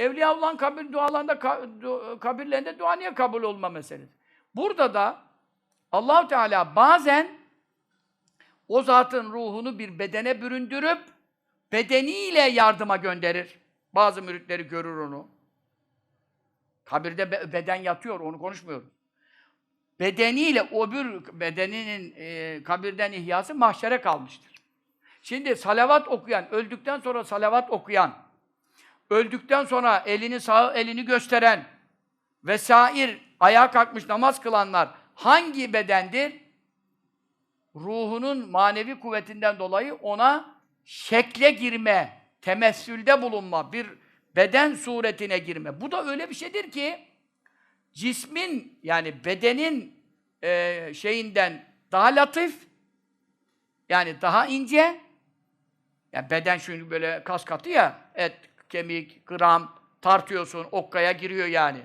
Evliyaullah'ın kabir dualarında ka- du- kabirlerinde dua niye kabul olma meselesi. Burada da Allahu Teala bazen o zatın ruhunu bir bedene büründürüp bedeniyle yardıma gönderir. Bazı müritleri görür onu. Kabirde be- beden yatıyor, onu konuşmuyoruz. Bedeniyle öbür bedeninin e, kabirden ihyası mahşere kalmıştır. Şimdi salavat okuyan, öldükten sonra salavat okuyan, öldükten sonra elini sağ elini gösteren vesair ayağa kalkmış namaz kılanlar hangi bedendir? Ruhunun manevi kuvvetinden dolayı ona şekle girme, temessülde bulunma, bir beden suretine girme. Bu da öyle bir şeydir ki cismin yani bedenin e, şeyinden daha latif yani daha ince yani beden çünkü böyle kas katı ya et, kemik, gram tartıyorsun, okkaya giriyor yani.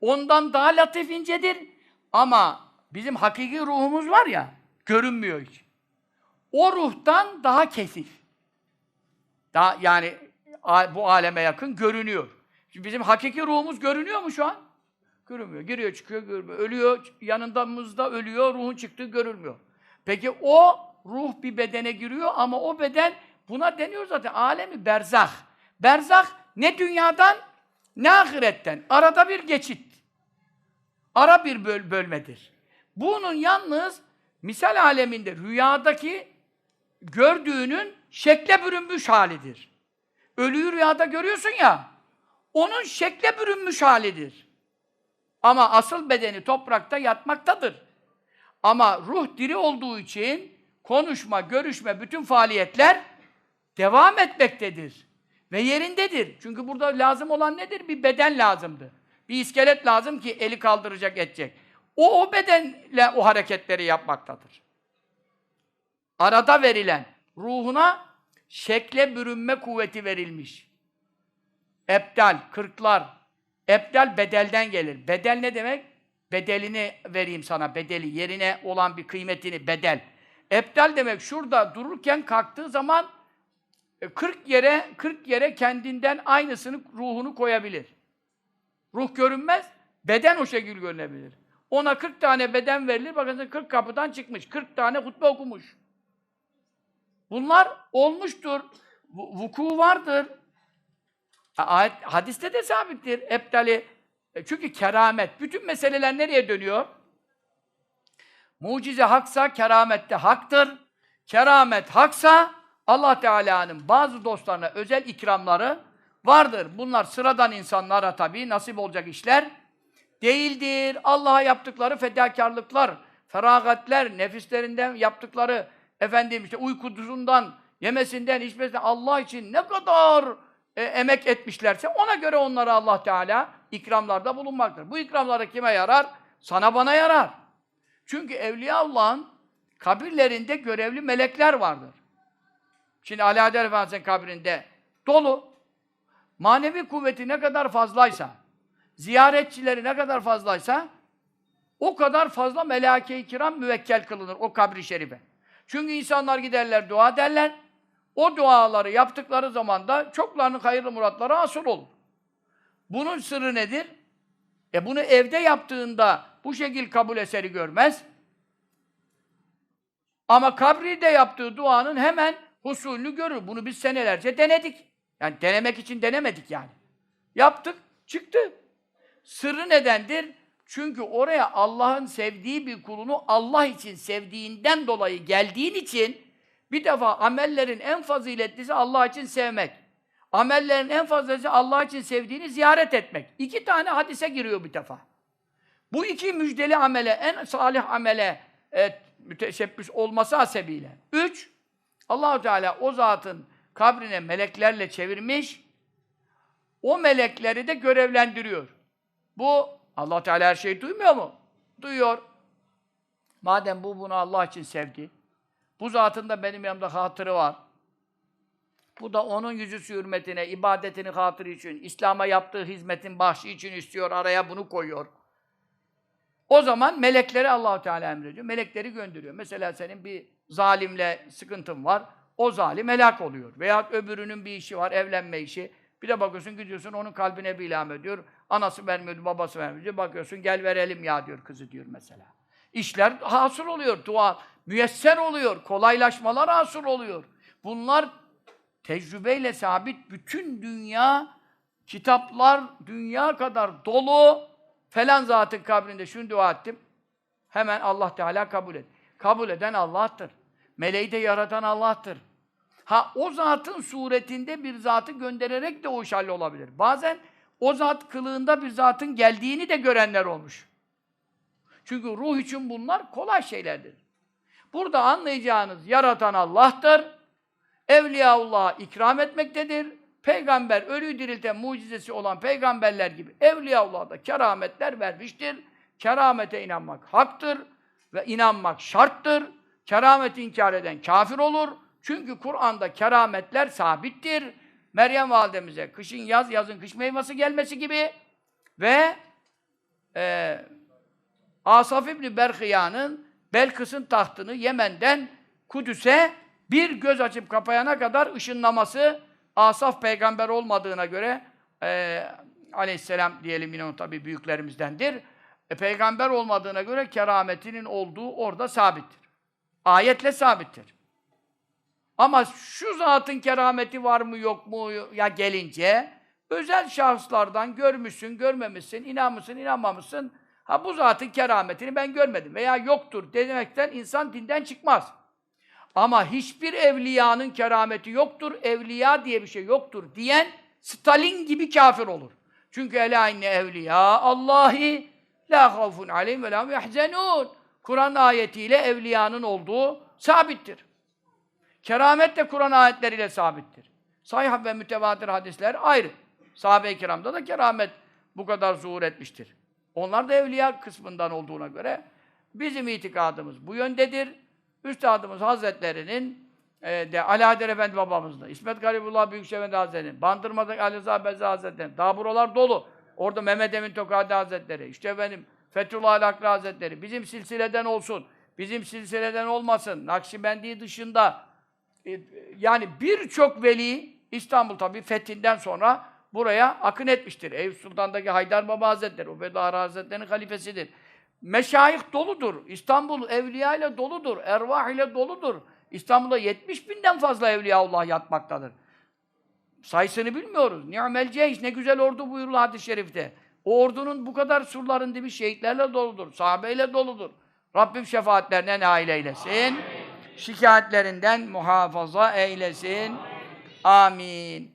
Ondan daha latif incedir ama bizim hakiki ruhumuz var ya görünmüyor hiç. O ruhtan daha kesif. Daha yani bu aleme yakın görünüyor. Şimdi bizim hakiki ruhumuz görünüyor mu şu an? Görünmüyor. Giriyor, çıkıyor, görünmüyor. Ölüyor, yanındamızda ölüyor, ruhun çıktığı görülmüyor. Peki o ruh bir bedene giriyor ama o beden buna deniyor zaten alemi berzah. Berzah ne dünyadan ne ahiretten. Arada bir geçit. Ara bir böl bölmedir. Bunun yalnız misal aleminde rüyadaki gördüğünün şekle bürünmüş halidir. Ölüyü rüyada görüyorsun ya, onun şekle bürünmüş halidir. Ama asıl bedeni toprakta yatmaktadır. Ama ruh diri olduğu için konuşma, görüşme, bütün faaliyetler devam etmektedir. Ve yerindedir. Çünkü burada lazım olan nedir? Bir beden lazımdı. Bir iskelet lazım ki eli kaldıracak, edecek. O, o bedenle o hareketleri yapmaktadır. Arada verilen ruhuna şekle bürünme kuvveti verilmiş. Ebdal, kırklar. Ebdal bedelden gelir. Bedel ne demek? Bedelini vereyim sana, bedeli. Yerine olan bir kıymetini, bedel. Ebdal demek şurada dururken kalktığı zaman e, 40 yere 40 yere kendinden aynısını ruhunu koyabilir. Ruh görünmez, beden o şekilde görünebilir. Ona 40 tane beden verilir, bakın 40 kapıdan çıkmış, 40 tane hutbe okumuş. Bunlar olmuştur, vu- vuku vardır. Hadiste de sabittir. Ebdali. E, Çünkü keramet. Bütün meseleler nereye dönüyor? Mucize haksa keramette haktır. Keramet haksa Allah Teala'nın bazı dostlarına özel ikramları vardır. Bunlar sıradan insanlara tabii nasip olacak işler değildir. Allah'a yaptıkları fedakarlıklar, feragatler, nefislerinden yaptıkları efendim işte uykusundan, yemesinden, içmesinden Allah için ne kadar e, emek etmişlerse ona göre onlara Allah Teala ikramlarda bulunmaktır. Bu ikramları kime yarar? Sana bana yarar. Çünkü Evliya Allah'ın kabirlerinde görevli melekler vardır. Şimdi Ali Adel Efendimiz'in kabrinde dolu. Manevi kuvveti ne kadar fazlaysa, ziyaretçileri ne kadar fazlaysa o kadar fazla melâke-i kiram müvekkel kılınır o kabri şerife. Çünkü insanlar giderler, dua ederler. O duaları yaptıkları zaman da çoklarının hayırlı muratları hasıl olur. Bunun sırrı nedir? E bunu evde yaptığında bu şekil kabul eseri görmez. Ama kabride yaptığı duanın hemen husulünü görür. Bunu biz senelerce denedik. Yani denemek için denemedik yani. Yaptık, çıktı. Sırrı nedendir? Çünkü oraya Allah'ın sevdiği bir kulunu Allah için sevdiğinden dolayı geldiğin için bir defa amellerin en faziletlisi Allah için sevmek. Amellerin en fazlası Allah için sevdiğini ziyaret etmek. İki tane hadise giriyor bir defa. Bu iki müjdeli amele, en salih amele e, müteşebbüs olması hasebiyle. Üç, Allahu Teala o zatın kabrine meleklerle çevirmiş, o melekleri de görevlendiriyor. Bu Allah Teala her şeyi duymuyor mu? Duyuyor. Madem bu bunu Allah için sevdi, bu zatın da benim yanımda hatırı var. Bu da onun yüzü hürmetine, ibadetini hatırı için, İslam'a yaptığı hizmetin bahşi için istiyor, araya bunu koyuyor. O zaman melekleri Allahu Teala emrediyor. Melekleri gönderiyor. Mesela senin bir zalimle sıkıntın var. O zalim helak oluyor. Veya öbürünün bir işi var, evlenme işi. Bir de bakıyorsun gidiyorsun onun kalbine bir ilham ediyor. Anası vermiyordu, babası vermiyordu. Bakıyorsun gel verelim ya diyor kızı diyor mesela. İşler hasıl oluyor, dua müyesser oluyor, kolaylaşmalar hasıl oluyor. Bunlar tecrübeyle sabit bütün dünya kitaplar dünya kadar dolu falan zatın kabrinde şunu dua ettim. Hemen Allah Teala kabul et. Kabul eden Allah'tır. Meleği de yaratan Allah'tır. Ha o zatın suretinde bir zatı göndererek de o iş olabilir. Bazen o zat kılığında bir zatın geldiğini de görenler olmuş. Çünkü ruh için bunlar kolay şeylerdir. Burada anlayacağınız yaratan Allah'tır. Evliyaullah'a ikram etmektedir. Peygamber, ölüyü dirilten mucizesi olan peygamberler gibi Evliyaullah'a da kerametler vermiştir. Keramete inanmak haktır ve inanmak şarttır. Kerameti inkar eden kafir olur. Çünkü Kur'an'da kerametler sabittir. Meryem validemize kışın yaz, yazın kış meyvesi gelmesi gibi ve e, Asaf İbni Berhiya'nın Belkıs'ın tahtını Yemen'den Kudüs'e bir göz açıp kapayana kadar ışınlaması Asaf peygamber olmadığına göre e, aleyhisselam diyelim yine o tabi büyüklerimizdendir. E, peygamber olmadığına göre kerametinin olduğu orada sabittir. Ayetle sabittir. Ama şu zatın kerameti var mı yok mu ya gelince özel şahıslardan görmüşsün, görmemişsin, inanmışsın, inanmamışsın. Ha bu zatın kerametini ben görmedim veya yoktur demekten insan dinden çıkmaz. Ama hiçbir evliyanın kerameti yoktur, evliya diye bir şey yoktur diyen Stalin gibi kafir olur. Çünkü ela inne evliya Allahi la havfun aleyhim ve la yahzenun. Kur'an ayetiyle evliyanın olduğu sabittir. Keramet de Kur'an ayetleriyle sabittir. Sahih ve mütevatir hadisler ayrı. Sahabe-i kiramda da keramet bu kadar zuhur etmiştir. Onlar da evliya kısmından olduğuna göre bizim itikadımız bu yöndedir. Üstadımız Hazretlerinin e, de Haydar Efendi babamız da, İsmet Garibullah Büyükşehir Efendi Hazretleri'nin, Bandırma'da Ali Rıza Bezi Hazretleri'nin, daha buralar dolu. Orada Mehmet Emin Tokadi Hazretleri, işte efendim Fethullah Alaklı Hazretleri, bizim silsileden olsun, bizim silsileden olmasın, Nakşibendi dışında, e, yani birçok veli, İstanbul tabii fethinden sonra buraya akın etmiştir. Eyüp Sultan'daki Haydar Baba Hazretleri, Ubedara Hazretleri'nin halifesidir. Meşayih doludur. İstanbul evliya ile doludur. Ervah ile doludur. İstanbul'da 70 binden fazla evliyaullah yatmaktadır. Sayısını bilmiyoruz. Ni'mel ceyş, ne güzel ordu buyurulu hadis-i şerifte. O ordunun bu kadar surların dibi şehitlerle doludur. Sahabeyle doludur. Rabbim şefaatlerine nail eylesin. Şikayetlerinden muhafaza eylesin. Amin.